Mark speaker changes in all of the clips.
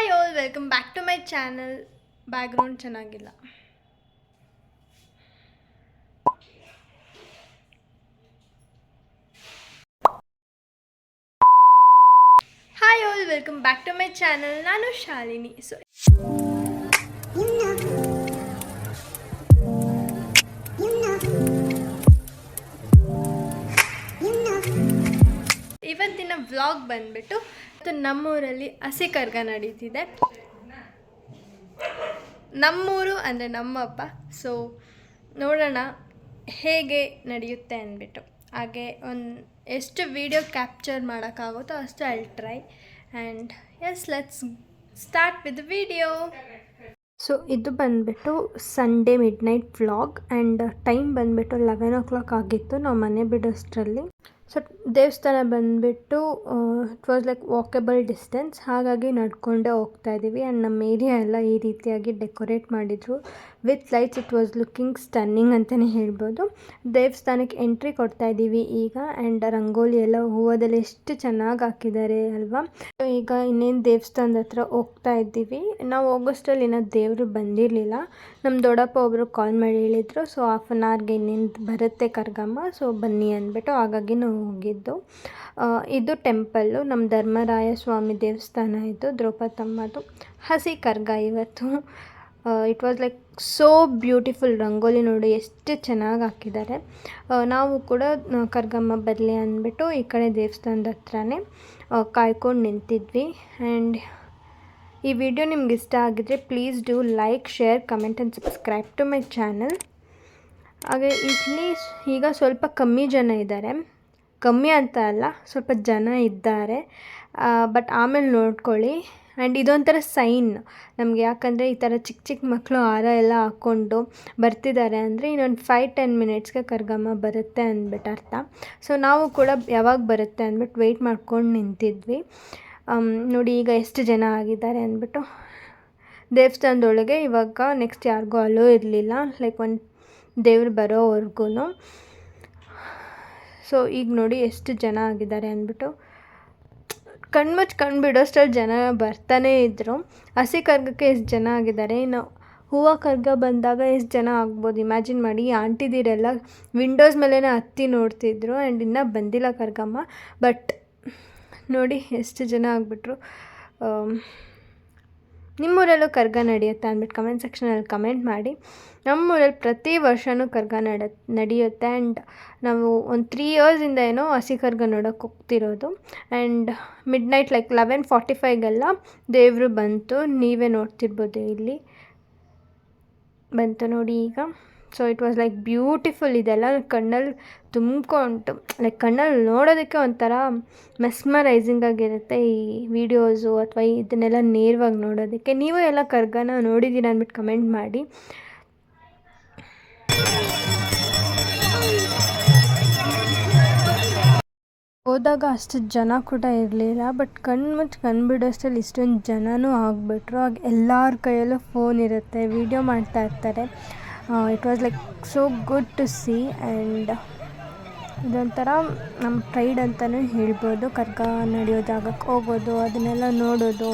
Speaker 1: Hi all welcome back to my channel background ಚೆನ್ನಾಗಿಲ್ಲ. Hi all welcome back to my channel ನಾನು Shalini. So ಇವತ್ತಿನ vlog ಬಂದ್ಬಿಟ್ಟು ಇವತ್ತು ನಮ್ಮೂರಲ್ಲಿ ಹಸಿ ಕರ್ಗ ನಡೀತಿದೆ. ನಮ್ಮೂರು ಅಂದರೆ ನಮ್ಮಪ್ಪ. ಸೊ ನೋಡೋಣ ಹೇಗೆ ನಡೆಯುತ್ತೆ ಅಂದ್ಬಿಟ್ಟು. ಹಾಗೆ ಒಂದು ಎಷ್ಟು ವಿಡಿಯೋ ಕ್ಯಾಪ್ಚರ್ ಮಾಡೋಕ್ಕಾಗುತ್ತೋ ಅಷ್ಟು I try and yes let's start with video so ಇದು ಬಂದುಬಿಟ್ಟು Sunday midnight vlog and time ಬಂದುಬಿಟ್ಟು ಲೆವೆನ್ ಓ ಕ್ಲಾಕ್ ಆಗಿತ್ತು. ನಾವು ಮನೆ ಬಿಡೋಷ್ಟರಲ್ಲಿ. ಸೊ ದೇವಸ್ಥಾನ ಬಂದುಬಿಟ್ಟು it was like walkable distance ಹಾಗಾಗಿ ನಡ್ಕೊಂಡೇ ಹೋಗ್ತಾ ಇದ್ದೀವಿ. ಆ್ಯಂಡ್ ನಮ್ಮ ಏರಿಯಾ ಎಲ್ಲ ಈ ರೀತಿಯಾಗಿ ಡೆಕೋರೇಟ್ ಮಾಡಿದರು. With lights it was looking stunning ಅಂತಲೇ ಹೇಳ್ಬೋದು. ದೇವಸ್ಥಾನಕ್ಕೆ ಎಂಟ್ರಿ ಕೊಡ್ತಾ ಇದ್ದೀವಿ ಈಗ. ಆ್ಯಂಡ್ ರಂಗೋಲಿ ಎಲ್ಲ ಹೂವದಲ್ಲಿ ಎಷ್ಟು ಚೆನ್ನಾಗಿ ಹಾಕಿದ್ದಾರೆ ಅಲ್ವಾ? ಈಗ ಇನ್ನೇನು ದೇವಸ್ಥಾನದ ಹತ್ರ ಹೋಗ್ತಾ ಇದ್ದೀವಿ. ನಾವು ಹೋಗೋಷ್ಟರಲ್ಲಿ ಇನ್ನೂ ದೇವರು ಬಂದಿರಲಿಲ್ಲ. ನಮ್ಮ ದೊಡ್ಡಪ್ಪ ಒಬ್ಬರು ಕಾಲ್ ಮಾಡಿ ಹೇಳಿದರು. ಸೊ ಹಾಫ್ ಆನ್ ಅವರ್ಗೆ ಇನ್ನೇನು ಬರುತ್ತೆ ಕರ್ಗಮ್ಮ. ಸೊ ಬನ್ನಿ ಅಂದ್ಬಿಟ್ಟು ಹಾಗಾಗಿ ನಾವು ಹೋಗಿದ್ದು ಇದು ಟೆಂಪಲ್ಲು ನಮ್ಮ ಧರ್ಮರಾಯ ಸ್ವಾಮಿ ದೇವಸ್ಥಾನ ಇದು, ದ್ರೌಪದಮ್ಮದು. ಹಸಿ ಕರ್ಗ ಇವತ್ತು. It was like so beautiful rangoli ನೋಡಿ ಎಷ್ಟು ಚೆನ್ನಾಗಿ ಹಾಕಿದ್ದಾರೆ. ನಾವು ಕೂಡ ಕರ್ಗಮ್ಮ ಬರಲಿ ಅಂದ್ಬಿಟ್ಟು ಈ ಕಡೆ ದೇವಸ್ಥಾನದ ಹತ್ರನೇ ಕಾಯ್ಕೊಂಡು ನಿಂತಿದ್ವಿ. ಆ್ಯಂಡ್ ಈ ವಿಡಿಯೋ ನಿಮ್ಗೆ ಇಷ್ಟ ಆಗಿದ್ರೆ please do like share comment and subscribe to my channel ಹಾಗೆ ಇಲ್ಲಿ ಈಗ ಸ್ವಲ್ಪ ಕಮ್ಮಿ ಜನ ಇದ್ದಾರೆ. ಕಮ್ಮಿ ಅಂತ ಅಲ್ಲ, ಸ್ವಲ್ಪ ಜನ ಇದ್ದಾರೆ. ಬಟ್ ಆಮೇಲೆ ನೋಡ್ಕೊಳ್ಳಿ. ಆ್ಯಂಡ್ ಇದೊಂಥರ ಸೈನ್ ನಮಗೆ ಯಾಕಂದರೆ ಈ ಥರ ಚಿಕ್ಕ ಚಿಕ್ಕ ಮಕ್ಕಳು ಹಾರ ಎಲ್ಲ ಹಾಕ್ಕೊಂಡು ಬರ್ತಿದ್ದಾರೆ ಅಂದರೆ ಇನ್ನೊಂದು ಫೈವ್ ಟೆನ್ ಮಿನಿಟ್ಸ್ಗೆ ಕರ್ಗಮ್ಮ ಬರುತ್ತೆ ಅಂದ್ಬಿಟ್ಟು ಅರ್ಥ. ಸೊ ನಾವು ಕೂಡ ಯಾವಾಗ ಬರುತ್ತೆ ಅಂದ್ಬಿಟ್ಟು ವೆಯ್ಟ್ ಮಾಡ್ಕೊಂಡು ನಿಂತಿದ್ವಿ. ನೋಡಿ ಈಗ ಎಷ್ಟು ಜನ ಆಗಿದ್ದಾರೆ ಅಂದ್ಬಿಟ್ಟು. ದೇವಸ್ಥಾನದೊಳಗೆ ಇವಾಗ ನೆಕ್ಸ್ಟ್ ಯಾರಿಗೂ ಅಲೋ ಇರಲಿಲ್ಲ. ಲೈಕ್ ಒಂದು ದೇವ್ರು ಬರೋವರೆಗೂ ಸೊ ಈಗ ನೋಡಿ ಎಷ್ಟು ಜನ ಆಗಿದ್ದಾರೆ ಅಂದ್ಬಿಟ್ಟು ಕಣ್ಮಚ್ ಕಣ್ಣು ಬಿಡೋಷ್ಟರಲ್ಲಿ ಜನ ಬರ್ತಾನೇ ಇದ್ದರು ಹಸಿ ಕರ್ಗಕ್ಕೆ ಎಷ್ಟು ಜನ ಆಗಿದ್ದಾರೆ? ಇನ್ನು ಹೂವು ಕರ್ಗ ಬಂದಾಗ ಎಷ್ಟು ಜನ ಆಗ್ಬೋದು? ಇಮ್ಯಾಜಿನ್ ಮಾಡಿ, ಆಂಟಿದಿರೆಲ್ಲ ವಿಂಡೋಸ್ ಮೇಲೇ ಹತ್ತಿ ನೋಡ್ತಿದ್ರು ಆ್ಯಂಡ್ ಇನ್ನೂ ಬಂದಿಲ್ಲ ಕರ್ಗಮ್ಮ ಬಟ್ ನೋಡಿ, ಎಷ್ಟು ಜನ ಆಗಿಬಿಟ್ರು. ನಿಮ್ಮೂರಲ್ಲೂ ಕರ್ಗ ನಡೆಯುತ್ತೆ ಅಂದ್ಬಿಟ್ಟು ಕಮೆಂಟ್ ಸೆಕ್ಷನಲ್ಲಿ ಕಮೆಂಟ್ ಮಾಡಿ. ನಮ್ಮೂರಲ್ಲಿ ಪ್ರತಿ ವರ್ಷವೂ ಕರ್ಗ ನಡ, ನಡೆಯುತ್ತೆ ಆ್ಯಂಡ್ ನಾವು ಒಂದು ತ್ರೀ ಇಯರ್ಸಿಂದ ಏನೋ ಹಸಿ ಕರ್ಗ ನೋಡೋಕೆ ಹೋಗ್ತಿರೋದು. And midnight like eleven forty ಫೈವ್ಗೆಲ್ಲ ದೇವರು ಬಂತು, ನೀವೇ ನೋಡ್ತಿರ್ಬೋದು ಇಲ್ಲಿ. ಬಂತು ನೋಡಿ ಈಗ. So it was like beautiful ಇದೆಲ್ಲ ಕಣ್ಣಲ್ಲಿ ತುಂಬ್ಕೊಂಡು ಲೈಕ್ ಕಣ್ಣಲ್ಲಿ ನೋಡೋದಕ್ಕೆ ಒಂಥರ ಮೆಸ್ಮರೈಸಿಂಗ್ ಆಗಿರುತ್ತೆ ಈ ವಿಡಿಯೋಸು ಅಥವಾ ಇದನ್ನೆಲ್ಲ ನೇರವಾಗಿ ನೋಡೋದಕ್ಕೆ. ನೀವು ಎಲ್ಲ ಕರ್ಗನ ನೋಡಿದ್ದೀರ ಅಂದ್ಬಿಟ್ಟು ಕಮೆಂಟ್ ಮಾಡಿ. ಹೋದಾಗ ಅಷ್ಟು ಜನ ಕೂಡ ಇರಲಿಲ್ಲ ಬಟ್ ಕಣ್ಣು ಮುಚ್ಚಿ ಕಣ್ಣು ಬಿಡೋಷ್ಟರಲ್ಲಿ ಇಷ್ಟೊಂದು ಜನನೂ ಆಗಿಬಿಟ್ರು. ಆಗ ಎಲ್ಲರ ಕೈಯಲ್ಲೂ ಫೋನ್ ಇರುತ್ತೆ ವೀಡಿಯೋ ಮಾಡ್ತಾ ಇರ್ತಾರೆ. It was like so good to see and ಇದೊಂಥರ ನಮ್ಮ ಪ್ರೈಡ್ ಅಂತಲೇ ಹೇಳ್ಬೋದು. ಕರ್ಗ ನಡೆಯೋ ಜಾಗಕ್ಕೆ ಹೋಗೋದು, ಅದನ್ನೆಲ್ಲ ನೋಡೋದು.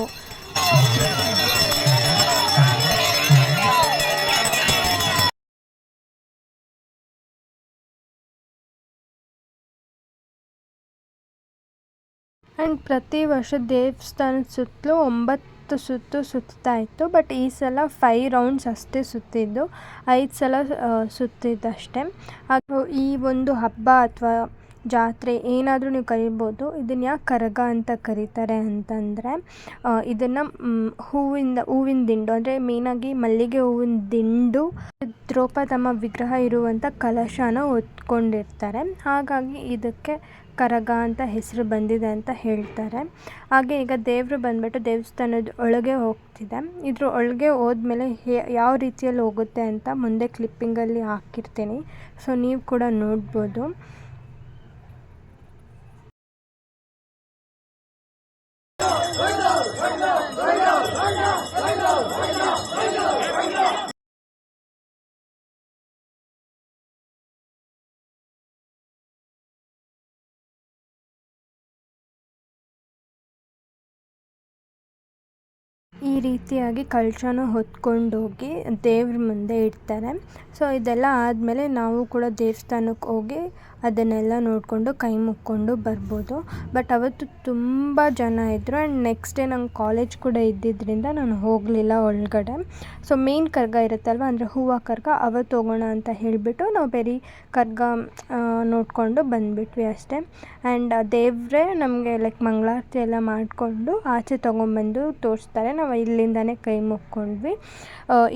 Speaker 1: ಆ್ಯಂಡ್ ಪ್ರತಿ ವರ್ಷ ದೇವಸ್ಥಾನದ ಸುತ್ತಲೂ ಒಂಬತ್ತು ಸುತ್ತು ಸುತ್ತಾ ಇತ್ತು. ಬಟ್ ಈ ಸಲ ಫೈ ರೌಂಡ್ಸ್ ಅಷ್ಟೇ ಸುತ್ತಿದ್ದು. ಐದು ಸಲ ಸುತ್ತಿದ್ದಷ್ಟೇ. ಅದು ಈ ಒಂದು ಹಬ್ಬ ಅಥವಾ ಜಾತ್ರೆ ಏನಾದರೂ ನೀವು ಕರಿಬೋದು, ಇದನ್ನು ಯಾಕೆ ಕರಗ ಅಂತ ಕರೀತಾರೆ ಅಂತಂದರೆ ಇದನ್ನು ಹೂವಿಂದ, ಹೂವಿನ ದಿಂಡು, ಅಂದರೆ ಮೇನಾಗಿ ಮಲ್ಲಿಗೆ ಹೂವಿನ ದಿಂಡು, ದ್ರೌಪದಮ್ಮ ವಿಗ್ರಹ ಇರುವಂಥ ಕಲಶನ ಹೊತ್ಕೊಂಡಿರ್ತಾರೆ. ಹಾಗಾಗಿ ಇದಕ್ಕೆ ಕರಗ ಅಂತ ಹೆಸರು ಬಂದಿದೆ ಅಂತ ಹೇಳ್ತಾರೆ. ಹಾಗೆ ಈಗ ದೇವರು ಬಂದ್ಬಿಟ್ಟು ದೇವಸ್ಥಾನದ ಒಳಗೆ ಹೋಗ್ತಿದೆ. ಇದ್ರ ಒಳಗೆ ಹೋದ್ಮೇಲೆ ಯಾವ ರೀತಿಯಲ್ಲಿ ಹೋಗುತ್ತೆ ಅಂತ ಮುಂದೆ ಕ್ಲಿಪ್ಪಿಂಗಲ್ಲಿ ಹಾಕಿರ್ತೀನಿ. ಸೊ ನೀವು ಕೂಡ ನೋಡ್ಬೋದು. ಈ ರೀತಿಯಾಗಿ ಕಳಶನ ಹೊತ್ಕೊಂಡೋಗಿ ದೇವ್ರ ಮುಂದೆ ಇಡ್ತಾರೆ. ಸೊ ಇದೆಲ್ಲ ಆದಮೇಲೆ ನಾವು ಕೂಡ ದೇವಸ್ಥಾನಕ್ಕೆ ಹೋಗಿ ಅದನ್ನೆಲ್ಲ ನೋಡಿಕೊಂಡು ಕೈ ಮುಕ್ಕೊಂಡು ಬರ್ಬೋದು. ಬಟ್ ಅವತ್ತು ತುಂಬ ಜನ ಇದ್ದರು ಆ್ಯಂಡ್ ನೆಕ್ಸ್ಟ್ ಡೇ ನಂಗೆ ಕಾಲೇಜ್ ಕೂಡ ಇದ್ದಿದ್ದರಿಂದ ನಾನು ಹೋಗಲಿಲ್ಲ ಒಳಗಡೆ. ಸೊ ಮೇನ್ ಕರ್ಗ ಇರುತ್ತಲ್ವ? ಅಂದರೆ ಹೂವು ಕರ್ಗ ಅವತ್ತು ಹೋಗೋಣ ಅಂತ ಹೇಳಿಬಿಟ್ಟು ನಾವು ಬೇರೆ ಕರ್ಗ ನೋಡಿಕೊಂಡು ಬಂದುಬಿಟ್ವಿ ಅಷ್ಟೇ. ಆ್ಯಂಡ್ ದೇವರೇ ನಮಗೆ ಲೈಕ್ ಮಂಗಳಾರತಿ ಎಲ್ಲ ಮಾಡಿಕೊಂಡು ಆಚೆ ತೊಗೊಂಬಂದು ತೋರಿಸ್ತಾರೆ. ನಾವು ಇಲ್ಲಿಂದನೇ ಕೈ ಮುಕ್ಕೊಂಡ್ವಿ.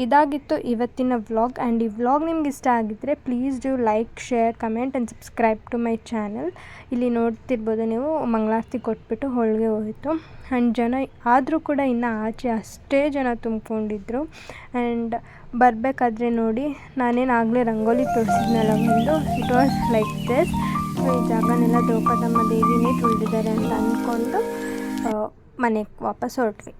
Speaker 1: ಇದಾಗಿತ್ತು ಇವತ್ತಿನ ವ್ಲಾಗ್ ಆ್ಯಂಡ್ ಈ ವ್ಲಾಗ್ ನಿಮ್ಗೆ ಇಷ್ಟ ಆಗಿದ್ದರೆ please do like share comment and subscribe to my channel ಇಲ್ಲಿ ನೋಡ್ತಿರ್ಬೋದು ನೀವು ಮಂಗಳಾರತಿ ಕೊಟ್ಬಿಟ್ಟು ಹೋಳಿಗೆ ಹೋಯಿತು. ಆ್ಯಂಡ್ ಜನ ಆದರೂ ಕೂಡ ಇನ್ನು ಆಚೆ ಅಷ್ಟೇ ಜನ ತುಂಬಿಕೊಂಡಿದ್ರು. ಆ್ಯಂಡ್ ಬರಬೇಕಾದ್ರೆ ನೋಡಿ, ನಾನೇನು ಆಗಲೇ ರಂಗೋಲಿ ತೋರಿಸಿದ್ನಲ್ಲ ಒಂದು. It was like this so ಈ ಜಾಗನೆಲ್ಲ ದ್ರೌಪದಮ್ಮ ದೇವಿನೇ ತುಳಿದಿದ್ದಾರೆ ಅಂತ ಅಂದ್ಕೊಂಡು ಮನೆಗೆ ವಾಪಸ್ ಹೊರಟ್ವಿ.